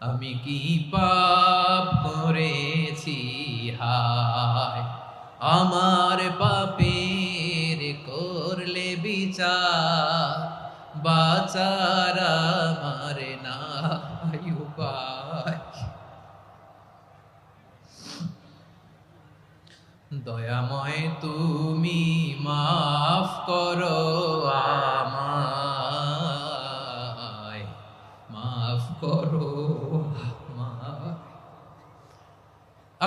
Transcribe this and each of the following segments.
আমি কি পাপ করেছি? হায় আমার পাপের করলে বিচার বাচার আমার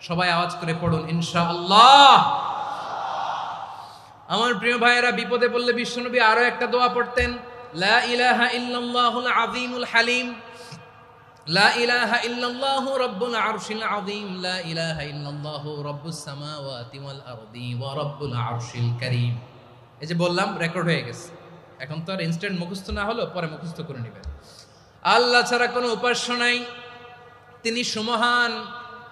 সবাই আওয়াজ করে পড়ুন, ইনশাআল্লাহ। আমার প্রিয় ভাইয়েরা, বিপদে পড়লে বিশ্বনবী আরও একটা দোয়া পড়তেন, লা ইলাহা হালিম। লা ইলাহা আরশিল লা রাব্বুস ওয়া আরশিল এই যে বললাম রেকর্ড হয়ে গেছে। এখন তো আর ইনস্ট্যান্ট মুখস্থ না হলো পরে মুখস্থ করে নেবেন। আল্লাহ ছাড়া কোনো উপাস্য নাই। তিনি সুমহান।